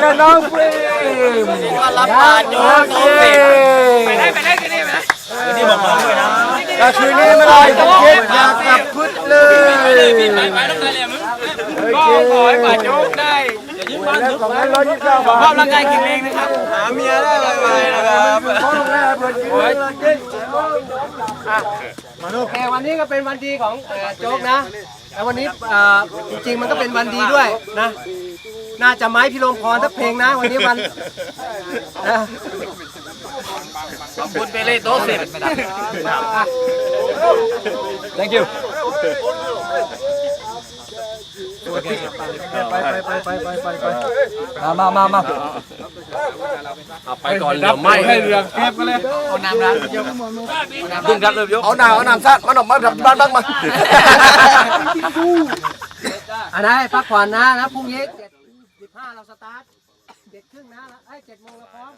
แล้วน้องฟรีมรับปาดโยนน้อ กาคืนนี้ไม่ลอยกับเก็บอยากกลับพุทธเลยไปไปไปต้องได้เลยมึงก็ขอให้ปาดโยกได้อย่ายิ้มบ้านทุกสองพันร้อยยี่สิบเก้าบาทภาพร่างกายแข็งแรงนะครับ หาเมียได้ไวๆนะครับเขาลงแรกเพื่อนกินเลยกินแต่วันนี้ก็เป็นวันดีของเอ่อโจ๊กนะ แต่วันนี้เอ่อจริงๆมันก็เป็นวันดีด้วยนะ น่าจะไม้พิรมพรสักเพลงนะ วันนี้วันนะขอบ คุณเปเล่โต๊ะสิบ thank you ไปไปไปไปไปไปไปมามามาไปก่อนเรือไม่ให้เรือเก็บกันเลยเอาน้ำร้านยกดึงครับเลยยกเอาหนาเอาหนามซัดมันออกมาทำบ้านบ้างมาอันนั้นให้พักผ่อนนะนะพรุ่งนี้เจ็ดสิบห้าเราสตาร์ทเจ็ดครึ่งนะไอ้เจ็ดโมงเราพร้อม